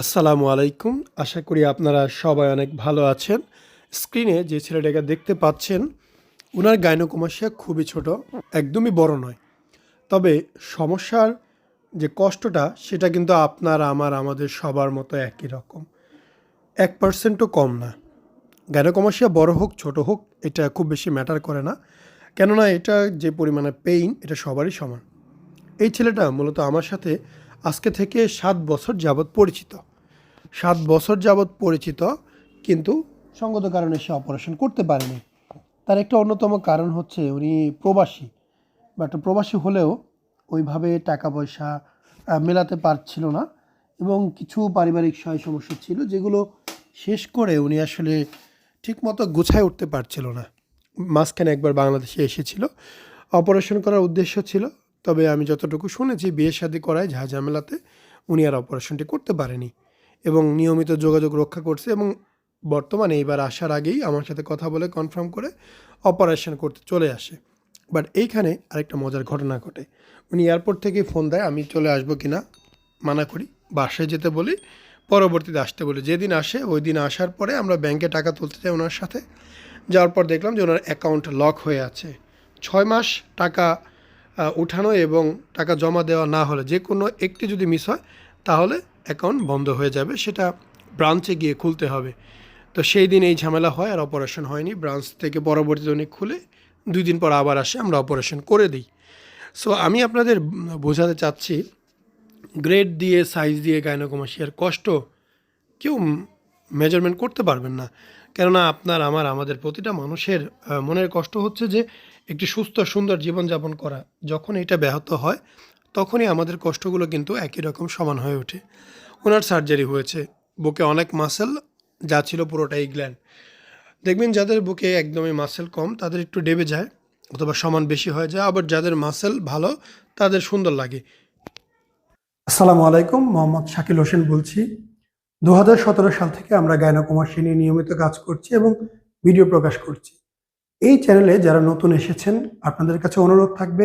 আসসালামু আলাইকুম। আশা করি আপনারা সবাই অনেক ভালো আছেন। স্ক্রিনে যে ছেলেটাকে দেখতে পাচ্ছেন ওনার গাইনোকমাসিয়া খুবই ছোট, একদমই বড় নয়। তবে সমস্যার যে কষ্টটা, সেটা কিন্তু আপনার, আমার, আমাদের সবার মতো একই রকম। এক পার্সেন্টও কম না। গাইনোকমাসিয়া বড় হোক, ছোট হোক, এটা খুব বেশি ম্যাটার করে না। কেননা, এটা যে পরিমাণে পেইন এটা সবারই সমান। এই ছেলেটা মূলত আমার সাথে আজকে থেকে সাত বছর যাবৎ পরিচিত। সাত বছর যাবৎ পরিচিত, কিন্তু সঙ্গত কারণে সে অপারেশন করতে পারেনি। তার একটা অন্যতম কারণ হচ্ছে উনি প্রবাসী বাট প্রবাসী হলেও ওইভাবে টাকা পয়সা মেলাতে পারছিল না এবং কিছু পারিবারিক সয় সমস্যা ছিল যেগুলো শেষ করে উনি আসলে ঠিকমতো গুছায় উঠতে পারছিল না। মাঝখানে একবার বাংলাদেশে এসেছিল। অপারেশন করার উদ্দেশ্য ছিল, তবে আমি যতটুকু শুনেছি বিয়ে শাদী করায় ঝামেলাতে উনি আর অপারেশনটি করতে পারেনি। এবং নিয়মিত যোগাযোগ রক্ষা করছে এবং বর্তমানে এবার আসার আগেই আমার সাথে কথা বলে কনফার্ম করে অপারেশন করতে চলে আসে। বাট এইখানে আরেকটা মজার ঘটনা ঘটে। উনি এয়ারপোর্ট থেকে ফোন দেয়, আমি চলে আসব কিনা? মানা করি, বাসায় যেতে বলি, পরবর্তীতে আসতে বলি। যেদিন আসে, ওই দিন আসার পরে আমরা ব্যাংকে টাকা তুলতে যাই ওনার সাথে। যাওয়ার পর দেখলাম যে ওনার অ্যাকাউন্ট লক হয়ে আছে। ছয় মাস টাকা উঠানো এবং টাকা জমা দেওয়া না হলে, যে কোনো একটি যদি মিস হয়, তাহলে অ্যাকাউন্ট বন্ধ হয়ে যাবে, সেটা ব্রাঞ্চে গিয়ে খুলতে হবে। তো সেই দিন এই ঝামেলা হয় আর অপারেশন হয়নি। ব্রাঞ্চ থেকে পরবর্তীতে উনি খুলে দুই দিন পর আবার আসে, আমরা অপারেশন করে দিই। সো আমি আপনাদের বোঝাতে চাচ্ছি গ্রেড দিয়ে সাইজ দিয়ে গাইনোকমাসিয়ার কষ্ট কেউ মেজারমেন্ট করতে পারবেন না। কেননা আপনার, আমার, আমাদের প্রতিটা মানুষের মনের কষ্ট হচ্ছে যে একটি সুস্থ, সুন্দর জীবনযাপন করা, যখন এটা ব্যাহত হয় তখনই আমাদের কষ্টগুলো কিন্তু একই রকম সমান হয়ে ওঠে। ওনার সার্জারি হয়েছে। বুকে অনেক মাসেল যা ছিল পুরোটাই গ্ল্যান্ড দেখবেন যাদের বুকে একদমই মাসেল কম, তাদের একটু ডেবে যায়, অথবা সমান বেশি হয়ে যায়। আবার যাদের মাসেল ভালো, তাদের সুন্দর লাগে। আসসালামু আলাইকুম, মোহাম্মদ শাকিল হোসেন বলছি। দু হাজার সতেরো সাল থেকে আমরা গায়নাকুমাসী নিয়ে নিয়মিত কাজ করছি এবং ভিডিও প্রকাশ করছি। এই চ্যানেলে যারা নতুন এসেছেন, আপনাদের কাছে অনুরোধ থাকবে